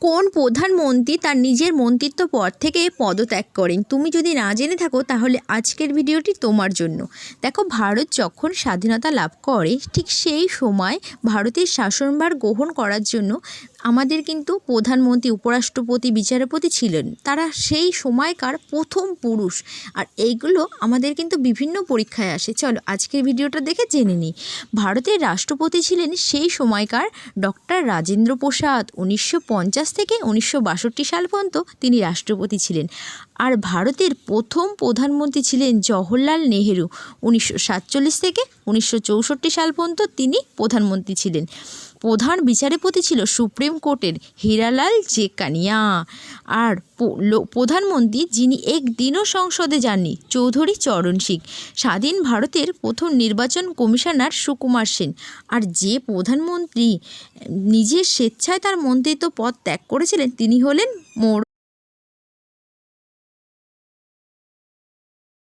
কোন প্রধানমন্ত্রী তার নিজের মন্ত্রিত্ব পর থেকে পদত্যাগ করেন? তুমি যদি না জেনে থাকো, তাহলে আজকের ভিডিওটি তোমার জন্য। দেখো, ভারত যখন স্বাধীনতা লাভ করে, ঠিক সেই সময় ভারতের শাসনভার গ্রহণ করার জন্য আমাদের কিন্তু প্রধানমন্ত্রী, উপরাষ্ট্রপতি, বিচারপতি ছিলেন। তারা সেই সময়কার প্রথম পুরুষ। আর এইগুলো আমাদের কিন্তু বিভিন্ন পরীক্ষায় আসে। চলো, আজকের ভিডিওটা দেখে জেনে নিই। ভারতের রাষ্ট্রপতি ছিলেন সেই সময়কার ডক্টর রাজেন্দ্র প্রসাদ। উনিশশো পঞ্চাশ থেকে উনিশশো বাষট্টি সাল পর্যন্ত তিনি রাষ্ট্রপতি ছিলেন। আর ভারতের প্রথম প্রধানমন্ত্রী ছিলেন জওহরলাল নেহেরু। উনিশশো সাতচল্লিশ থেকে উনিশশো চৌষট্টি সাল পর্যন্ত তিনি প্রধানমন্ত্রী ছিলেন। প্রধান বিচারপতি ছিল সুপ্রিম কোর্টের হীরালাল জেকানিয়া আর প্রধানমন্ত্রী যিনি একদিনও সংসদে যাননি, চৌধুরী চরণ সিং স্বাধীন ভারতের প্রথম নির্বাচন কমিশনার সুকুমার সেন। আর যে প্রধানমন্ত্রী নিজের স্বেচ্ছায় তার মন্ত্রিত্ব পদ ত্যাগ করেছিলেন, তিনি হলেন মোর